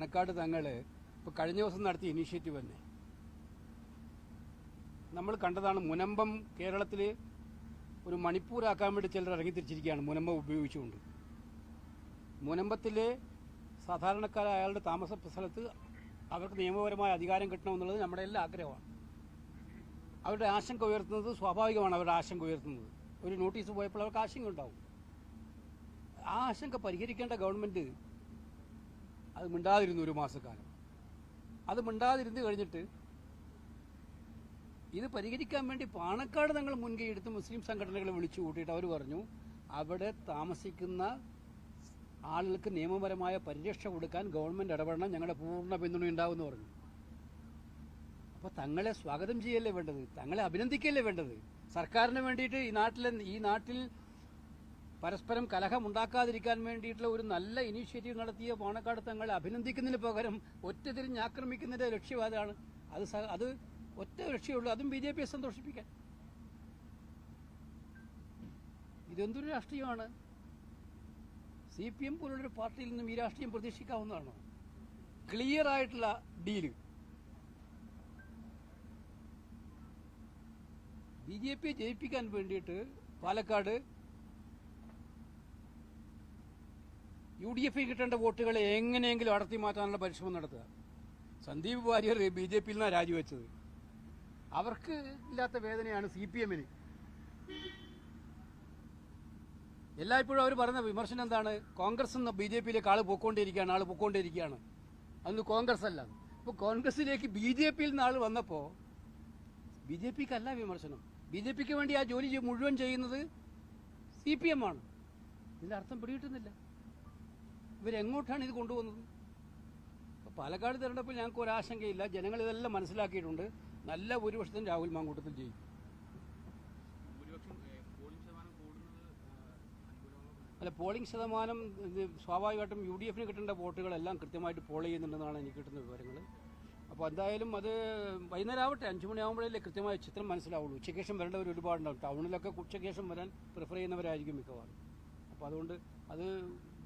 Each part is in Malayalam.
പാണക്കാട് തങ്ങൾ ഇപ്പോൾ കഴിഞ്ഞ ദിവസം നടത്തിയ ഇനീഷ്യേറ്റീവ് തന്നെ. നമ്മൾ കണ്ടതാണ് മുനമ്പം കേരളത്തിൽ ഒരു മണിപ്പൂരാക്കാൻ വേണ്ടി ചിലർ ഇറങ്ങിത്തിരിച്ചിരിക്കുകയാണ് മുനമ്പം ഉപയോഗിച്ചുകൊണ്ട്. മുനമ്പത്തിലെ സാധാരണക്കാരായ അയാളുടെ താമസ സ്ഥലത്ത് അവർക്ക് നിയമപരമായ അധികാരം കിട്ടണമെന്നുള്ളത് നമ്മുടെ എല്ലാ ആഗ്രഹമാണ്. അവരുടെ ആശങ്ക ഉയർത്തുന്നത് സ്വാഭാവികമാണ് അവരുടെ ആശങ്ക ഉയർത്തുന്നത്. ഒരു നോട്ടീസ് പോയപ്പോൾ അവർക്ക് ആശങ്ക ഉണ്ടാവും ആ ആശങ്ക പരിഹരിക്കേണ്ട ഗവൺമെന്റ് അത് മിണ്ടാതിരുന്നു ഒരു മാസക്കാലം. അത് മിണ്ടാതിരുന്ന് കഴിഞ്ഞിട്ട് ഇത് പരിഹരിക്കാൻ വേണ്ടി പാണക്കാട് തങ്ങൾ മുൻകൈയെടുത്ത് മുസ്ലിം സംഘടനകളെ വിളിച്ചു കൂട്ടിയിട്ട് അവർ പറഞ്ഞു അവിടെ താമസിക്കുന്ന ആളുകൾക്ക് നിയമപരമായ പരിരക്ഷ കൊടുക്കാൻ ഗവൺമെന്റ് ഇടപെടണം ഞങ്ങളുടെ പൂർണ പിന്തുണ ഉണ്ടാവുമെന്ന് പറഞ്ഞു. അപ്പോൾ തങ്ങളെ സ്വാഗതം ചെയ്യല്ലേ വേണ്ടത്? തങ്ങളെ അഭിനന്ദിക്കല്ലേ വേണ്ടത്? സർക്കാരിന് വേണ്ടിയിട്ട് ഈ നാട്ടിലെ ഈ നാട്ടിൽ പരസ്പരം കലഹമുണ്ടാക്കാതിരിക്കാൻ വേണ്ടിയിട്ടുള്ള ഒരു നല്ല ഇനീഷ്യേറ്റീവ് നടത്തിയ പാണക്കാട് തങ്ങളെ അഭിനന്ദിക്കുന്നതിന് പകരം ഒറ്റ തിരിഞ്ഞ് ലക്ഷ്യം അതാണ് അത് അത് ഒറ്റ ലക്ഷ്യമുള്ളൂ അതും ബി ജെ പിയെ സന്തോഷിപ്പിക്കാൻ. ഇതെന്തൊരു രാഷ്ട്രീയമാണ്? സി പി എം പോലുള്ളൊരു പാർട്ടിയിൽ നിന്നും ഈ രാഷ്ട്രീയം പ്രതീക്ഷിക്കാവുന്നതാണോ? ക്ലിയർ ആയിട്ടുള്ള ഡീൽ ബി ജെ പിയെ ജയിപ്പിക്കാൻ വേണ്ടിയിട്ട് പാലക്കാട് യു ഡി എഫിൽ കിട്ടേണ്ട വോട്ടുകളെ എങ്ങനെയെങ്കിലും അടർത്തി മാറ്റാനുള്ള പരിശ്രമം നടത്തുക. സന്ദീപ് വാര്യർ ബി ജെ പിയിൽ നിന്നാണ് രാജിവെച്ചത്. അവർക്ക് ഇല്ലാത്ത വേദനയാണ് സി പി എമ്മിന്. എല്ലായ്പ്പോഴും അവർ പറയുന്ന വിമർശനം എന്താണ്? കോൺഗ്രസ് നിന്ന് ബി ജെ പിയിലേക്ക് ആൾ പൊക്കോണ്ടിരിക്കുകയാണ് ആൾ പൊക്കോണ്ടിരിക്കുകയാണ് അന്ന് കോൺഗ്രസ് അല്ല. ഇപ്പോൾ കോൺഗ്രസിലേക്ക് ബി ജെ പിയിൽ നിന്ന് ആൾ വന്നപ്പോൾ ബി ജെ പിക്ക് അല്ല വിമർശനം. ബി ജെ പിക്ക് വേണ്ടി ആ ജോലി മുഴുവൻ ചെയ്യുന്നത് സി പി എം ആണ്. ഇതിന്റെ അർത്ഥം പിടികിട്ടുന്നില്ല. ഇവരെങ്ങോട്ടാണ് ഇത് കൊണ്ടുപോകുന്നത്? പാലക്കാട് തിരഞ്ഞെടുപ്പിൽ ഞങ്ങൾക്ക് ഒരാശങ്കയില്ല. ജനങ്ങൾ ഇതെല്ലാം മനസ്സിലാക്കിയിട്ടുണ്ട്. നല്ല ഭൂരിപക്ഷത്തിന് രാഹുൽ മാങ്കൂട്ടത്തിൽ ജയിക്കും. അല്ല പോളിംഗ് ശതമാനം സ്വാഭാവികമായിട്ടും യു ഡി എഫിന് കിട്ടേണ്ട വോട്ടുകളെല്ലാം കൃത്യമായിട്ട് പോൾ ചെയ്യുന്നുണ്ടെന്നാണ് എനിക്ക് കിട്ടുന്ന വിവരങ്ങൾ. അപ്പോൾ എന്തായാലും അത് വൈകുന്നേരം ആവട്ടെ അഞ്ചു മണിയാകുമ്പോഴല്ലേ കൃത്യമായ ചിത്രം മനസ്സിലാവുള്ളൂ. ഉച്ചയ്ക്ക് ശേഷം വരേണ്ടവർ ഒരുപാടുണ്ടാവും ടൗണിലൊക്കെ ഉച്ചയ്ക്ക് ശേഷം വരാൻ പ്രിഫർ ചെയ്യുന്നവരായിരിക്കും മിക്കവാറും. അപ്പോൾ അതുകൊണ്ട് അത്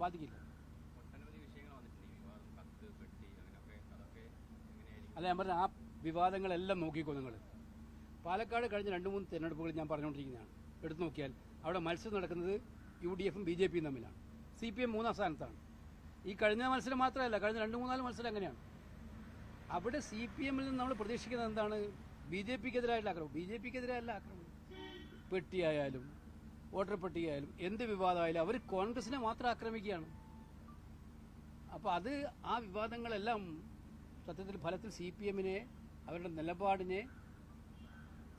ബാധിക്കില്ല. അല്ല ഞാൻ പറഞ്ഞ ആ വിവാദങ്ങളെല്ലാം നോക്കിക്കോ നിങ്ങൾ പാലക്കാട് കഴിഞ്ഞ രണ്ട് മൂന്ന് തെരഞ്ഞെടുപ്പുകൾ ഞാൻ പറഞ്ഞുകൊണ്ടിരിക്കുന്നതാണ്. എടുത്തു നോക്കിയാൽ അവിടെ മത്സരം നടക്കുന്നത് യു ഡി എഫും ബി ജെ പിയും തമ്മിലാണ്. സി പി എം മൂന്നാം സ്ഥാനത്താണ്. ഈ കഴിഞ്ഞ മത്സരം മാത്രമല്ല കഴിഞ്ഞ രണ്ട് മൂന്നാൽ മത്സരം അങ്ങനെയാണ്. അവിടെ സി പി എമ്മിൽ നിന്ന് നമ്മൾ പ്രതീക്ഷിക്കുന്നത് എന്താണ്? ബി ജെ പിക്കെതിരായിട്ടുള്ള ആക്രമണം. ബി ജെ പിക്കെതിരായുള്ള ആക്രമണം പെട്ടിയായാലും വോട്ടർ പട്ടികയായാലും എന്ത് വിവാദമായാലും അവർ കോൺഗ്രസിനെ മാത്രം ആക്രമിക്കുകയാണ്. അപ്പോൾ അത് ആ വിവാദങ്ങളെല്ലാം സത്യത്തിൽ ഫലത്തിൽ സി പി എമ്മിനെ അവരുടെ നിലപാടിനെ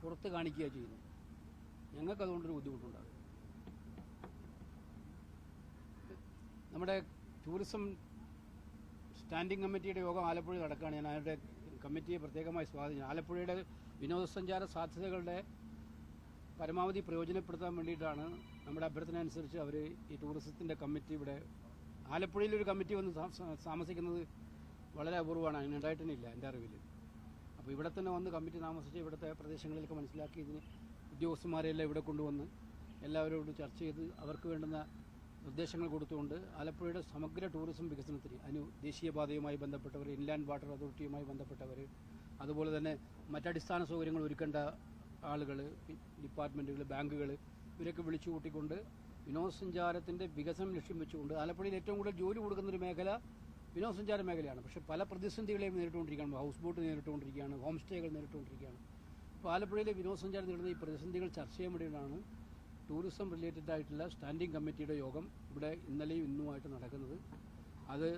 പുറത്ത് കാണിക്കുക ചെയ്യുന്നു ഞങ്ങൾക്ക് അതുകൊണ്ടൊരു ബുദ്ധിമുട്ടുണ്ടാകും. നമ്മുടെ ടൂറിസം സ്റ്റാൻഡിംഗ് കമ്മിറ്റിയുടെ യോഗം ആലപ്പുഴയിൽ നടക്കുകയാണ്. ഞാൻ അവരുടെ കമ്മിറ്റിയെ പ്രത്യേകമായി സ്വാധീനം ആലപ്പുഴയുടെ വിനോദസഞ്ചാര സാധ്യതകളുടെ പരമാവധി പ്രയോജനപ്പെടുത്താൻ വേണ്ടിയിട്ടാണ് നമ്മുടെ അഭ്യർത്ഥന അനുസരിച്ച് അവർ ഈ ടൂറിസത്തിന്റെ കമ്മിറ്റി ഇവിടെ ആലപ്പുഴയിൽ ഒരു കമ്മിറ്റി വന്ന് താമസ- താമസിക്കുന്നത് വളരെ അപൂർവമാണ്. അങ്ങനെ ഉണ്ടായിട്ടില്ല എന്റെ അറിവിൽ. അപ്പോൾ ഇവിടെ തന്നെ വന്ന് കമ്മിറ്റി താമസിച്ച് ഇവിടുത്തെ പ്രദേശങ്ങളിലൊക്കെ മനസ്സിലാക്കി ഇതിന് ഉദ്യോഗസ്ഥന്മാരെല്ലാം ഇവിടെ കൊണ്ടുവന്ന് എല്ലാവരോടും ചർച്ച ചെയ്ത് അവർക്ക് വേണ്ടുന്ന നിർദ്ദേശങ്ങൾ കൊടുത്തുകൊണ്ട് ആലപ്പുഴയുടെ സമഗ്ര ടൂറിസം വികസനത്തിന് അതിന് ദേശീയപാതയുമായി ബന്ധപ്പെട്ടവർ ഇൻലാൻഡ് വാട്ടർ അതോറിറ്റിയുമായി ബന്ധപ്പെട്ടവർ അതുപോലെ തന്നെ മറ്റടിസ്ഥാന സൗകര്യങ്ങൾ ഒരുക്കേണ്ട ആളുകൾ ഡിപ്പാർട്ട്മെന്റുകൾ ബാങ്കുകൾ ഇവരൊക്കെ വിളിച്ചു കൂട്ടിക്കൊണ്ട് വിനോദസഞ്ചാരത്തിന്റെ വികസനം ലക്ഷ്യം വെച്ചുകൊണ്ട് ആലപ്പുഴയിൽ ഏറ്റവും കൂടുതൽ ജോലി കൊടുക്കുന്നൊരു മേഖല വിനോദസഞ്ചാര മേഖലയാണ്. പക്ഷേ പല പ്രതിസന്ധികളെയും നേരിട്ടുകൊണ്ടിരിക്കുകയാണ്. ഹൗസ് ബോട്ട് നേരിട്ടുകൊണ്ടിരിക്കുകയാണ്. ഹോം സ്റ്റേകൾ നേരിട്ടുകൊണ്ടിരിക്കുകയാണ്. അപ്പോൾ ആലപ്പുഴയിലെ വിനോദസഞ്ചാരം നേരിടുന്ന ഈ പ്രതിസന്ധികൾ ചർച്ച ചെയ്യാൻ വേണ്ടിയിട്ടാണ് ടൂറിസം റിലേറ്റഡ് ആയിട്ടുള്ള സ്റ്റാൻഡിംഗ് കമ്മിറ്റിയുടെ യോഗം ഇവിടെ ഇന്നലെയും ഇന്നുമായിട്ട് നടക്കുന്നത്. അത്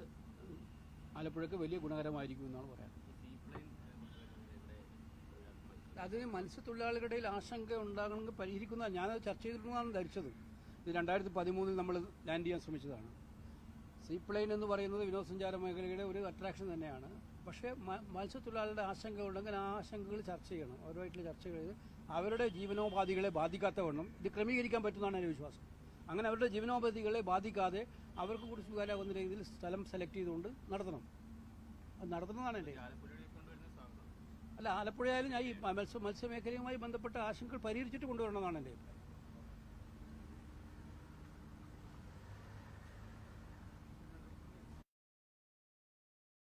ആലപ്പുഴയ്ക്ക് വലിയ ഗുണകരമായിരിക്കും എന്നാണ് പറയാൻ. അതിന് മത്സ്യത്തൊഴിലാളികളുടെ ആശങ്ക ഉണ്ടാകണമെങ്കിൽ പരിഹരിക്കുന്ന ഞാനത് ചർച്ച ചെയ്തിട്ടുണ്ടെന്നാണ് ധരിച്ചത്. ഇത് രണ്ടായിരത്തി പതിമൂന്നിൽ നമ്മൾ ലാൻഡ് ചെയ്യാൻ ശ്രമിച്ചതാണ്. സീപ്ലെയിൻ എന്ന് പറയുന്നത് വിനോദസഞ്ചാര മേഖലയുടെ ഒരു അട്രാക്ഷൻ തന്നെയാണ്. പക്ഷേ മത്സ്യത്തൊഴിലാളികളുടെ ആശങ്ക ഉണ്ടെങ്കിൽ ആ ആശങ്കകൾ ചർച്ച ചെയ്യണം. അവരുമായിട്ടുള്ള ചർച്ച ചെയ്ത് അവരുടെ ജീവനോപാധികളെ ബാധിക്കാത്ത വണ്ണം ഇത് ക്രമീകരിക്കാൻ പറ്റുന്നതാണ് എന്റെ വിശ്വാസം. അങ്ങനെ അവരുടെ ജീവനോപാധികളെ ബാധിക്കാതെ അവർക്ക് കൂടി സ്വീകാര്യമാകുന്ന രീതിയിൽ സ്ഥലം സെലക്ട് ചെയ്തുകൊണ്ട് നടത്തണം. അത് നടത്തണമെന്നാണ് എന്റെ അല്ല ആലപ്പുഴയായാലും ഞാൻ ഈ മത്സ്യ മത്സ്യമേഖലയുമായി ബന്ധപ്പെട്ട ആശങ്കകൾ പരിഹരിച്ചിട്ട് കൊണ്ടുവരണമെന്നാണ് എന്റെ അഭിപ്രായം.